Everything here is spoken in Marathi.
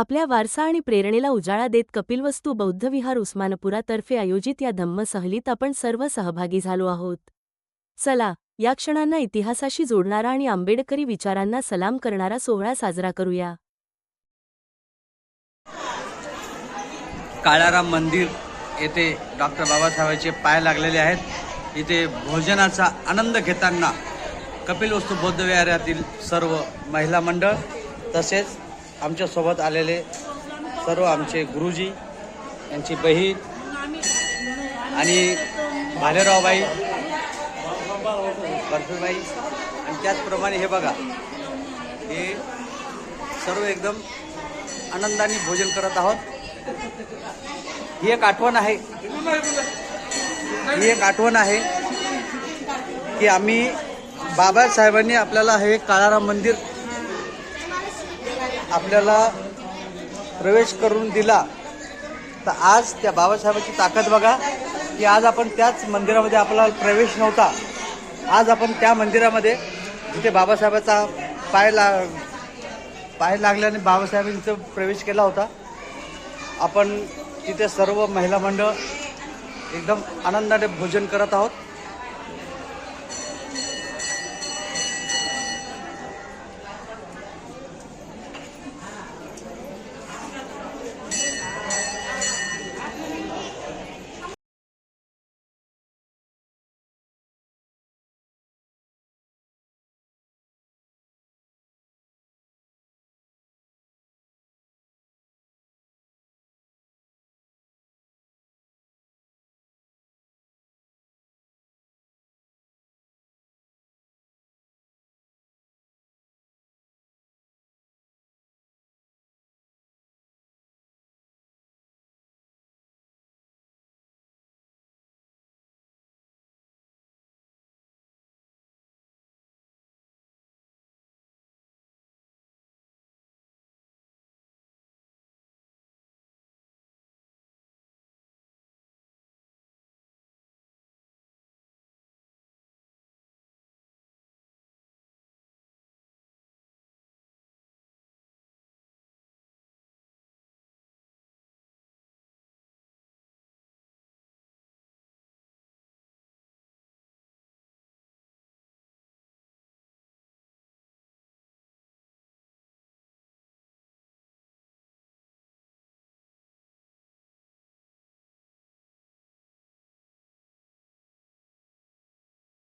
आपल्या वारसा आणि प्रेरणेला उजाळा देत कपिलवस्तू बौद्धविहार उस्मानपुरातर्फे आयोजित या धम्म सहलीत आपण सर्व सहभागी झालो आहोत. चला या क्षणांना इतिहासाशी जोडणारा आणि आंबेडकरी विचारांना सलाम करणारा सोहळा साजरा करूया. काळाराम मंदिर येथे डॉक्टर बाबासाहेबांचे पाय लागलेले आहेत. इथे भोजनाचा आनंद घेताना कपिलवस्तू बौद्ध विहारातील सर्व महिला मंडळ तसेच आमच्यासोबत आलेले सर्व आमचे गुरुजी यांची बहीण आणि भालेरावबाई बर्फीबाई आणि त्याचप्रमाणे हे बघा हे सर्व एकदम आनंदाने भोजन करत आहोत. ही एक आठवण आहे. ही एक आठवण आहे की आम्ही बाबासाहेबांनी आपल्याला हे काळाराम मंदिर आपल्याला प्रवेश करून दिला तर आज त्या बाबासाहेबांची ताकद बघा की आज आपण त्याच मंदिरामध्ये आपला प्रवेश नव्हता. आज आपण त्या मंदिरामध्ये जिथे बाबासाहेबाचा पाय ला पाय लागल्याने बाबासाहेबांचा प्रवेश केला होता आपण तिथे सर्व महिला मंडळ एकदम आनंदाने भोजन करत आहोत.